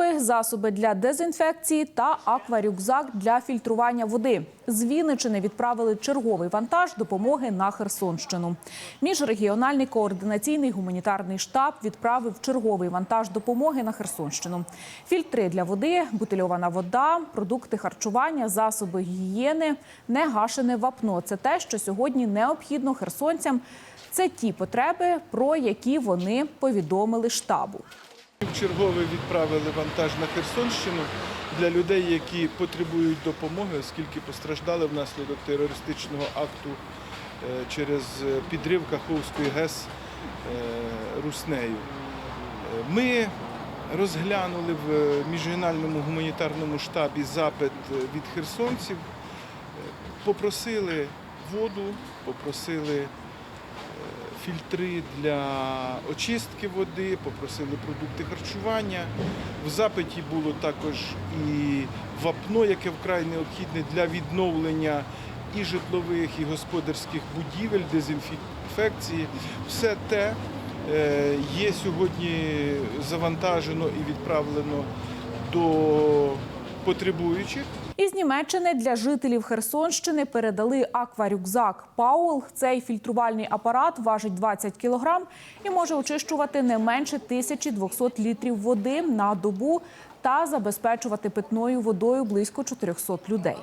помпи, засоби для дезінфекції та акварюкзак для фільтрування води. З Вінничини відправили черговий вантаж допомоги на Херсонщину. Міжрегіональний координаційний гуманітарний штаб відправив черговий вантаж допомоги на Херсонщину. Фільтри для води, бутильована вода, продукти харчування, засоби гігієни, негашене вапно. Це те, що сьогодні необхідно херсонцям. Це ті потреби, про які вони повідомили штабу. Чергове відправили вантаж на Херсонщину для людей, які потребують допомоги, оскільки постраждали внаслідок терористичного акту е, через е, підрив Каховської ГЕС е, Руснею. Ми розглянули в міжрегіональному гуманітарному штабі запит від херсонців, попросили воду, попросили фільтри для очистки води, попросили продукти харчування. В запиті було також і вапно, яке вкрай необхідне для відновлення і житлових, і господарських будівель, дезінфекції. Все те е, є сьогодні завантажено і відправлено до потребуючих. Із Німеччини для жителів Херсонщини передали акварюкзак Паул. Цей фільтрувальний апарат важить 20 кілограм і може очищувати не менше 1200 літрів води на добу та забезпечувати питною водою близько 400 людей.